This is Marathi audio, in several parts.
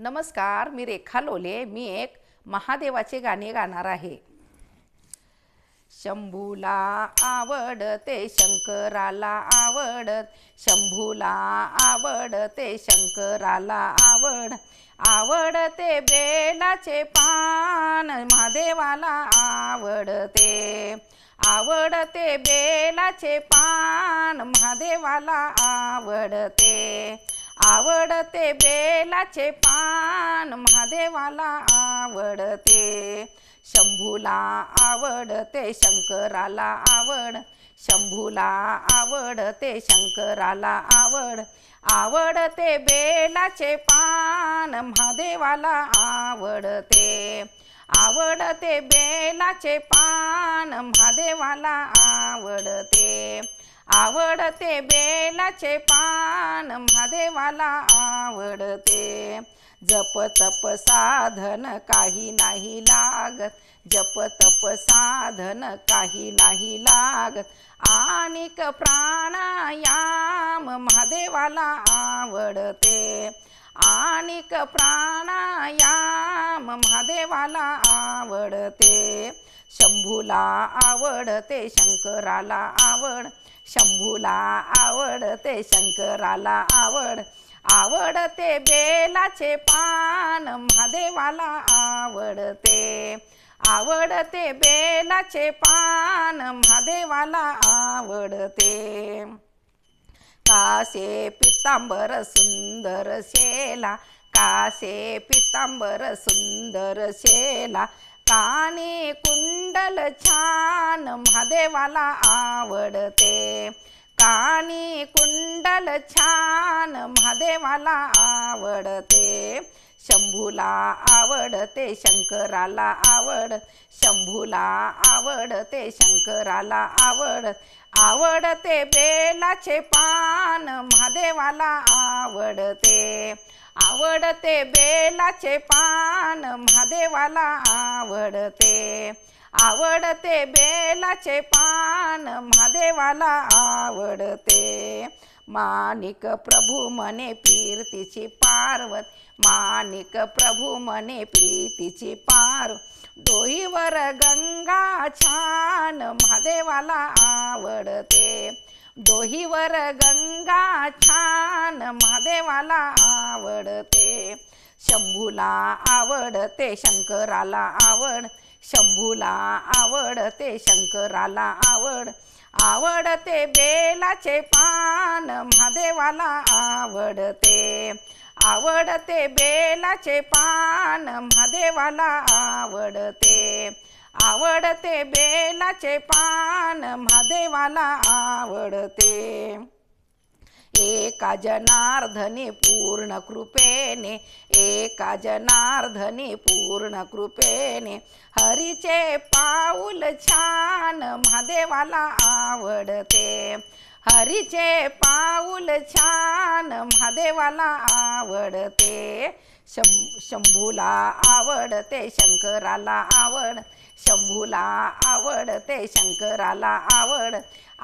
नमस्कार मी रेखा लोले. मी एक महादेवाचे गाणे गाणार आहे. शंभूला आवडते शंकराला आवडत. शंभूला आवडते शंकराला आवड. आवडते बेलाचे पान महादेवाला आवडते. आवडते बेलाचे पान महादेवाला आवडते. आवडते बेलाचे पान महादेवाला आवडते. शंभूला आवडते शंकराला आवड. शंभूला आवडते शंकराला आवड. आवडते बेलाचे पान महादेवाला आवडते. आवडते बेलाचे पान महादेवाला आवडते. आवडते बेलाचे पान महादेवाला आवडते. जप तप साधन काही नाही लागत. जप तप साधन काही नाही लागत. आणिक प्राणायाम महादेवाला आवडते. आणिक प्राणायाम महादेवाला आवडते. शंभूला आवडते शंकराला आवड. शंभूला आवडते शंकराला आवड. आवडते बेलाचे पान महादेवाला आवडते. आवडते बेलाचे पान महादेवाला आवडते. कासे पितांबर सुंदर शेला कासे पितांबर सुंदर शेला काने कुंडल छान महादेवाला आवडते. कानी कुंडल छान महादेवाला आवडते. शंभूला आवडते शंकराला आवड शंभूला आवडते शंकराला आवड आवडते बेलाचे पान महादेवाला आवडते. आवडते बेलाचे पान महादेवाला आवडते. आवडते बेलाचे पान महादेवाला आवडते. माणिक प्रभू म्हणे कीर्तीची पार्वत माणिक प्रभू म्हणे प्रीतीची पार. डोईवर गंगा छान महादेवाला आवडते. डोहीवर गंगा छान महादेवाला आवडते. शंभूला आवडते शंकराला आवड. शंभूला आवडते शंकराला आवड. आवडते बेलाचे पान महादेवाला आवडते. आवडते बेलाचे पान महादेवाला आवडते. आवडते बेलाचे पान महादेवाला आवडते. एका जनार्धने पूर्ण कृपेने एका जनार्धने पूर्ण कृपेने. हरीचे पाऊल छान महादेवाला आवडते. हरीचे पाऊल छान महादेवाला आवडते. शं शंभूला आवडते शंकराला आवड शंभूला आवडते शंकराला आवड.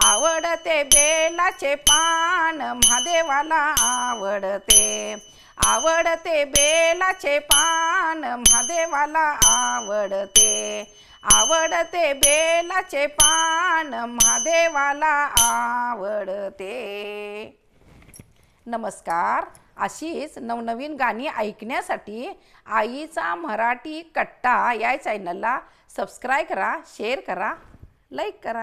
आवडते बेलाचे पान महादेवाला आवडते. आवडते बेलाचे पान महादेवाला आवडते. आवडते बेलाचे पान महादेवाला आवडते. नमस्कार. अशीच नवनवीन गाणी ऐकण्यासाठी आईचा मराठी कट्टा या चॅनलला सबस्क्राईब करा शेअर करा लाईक करा.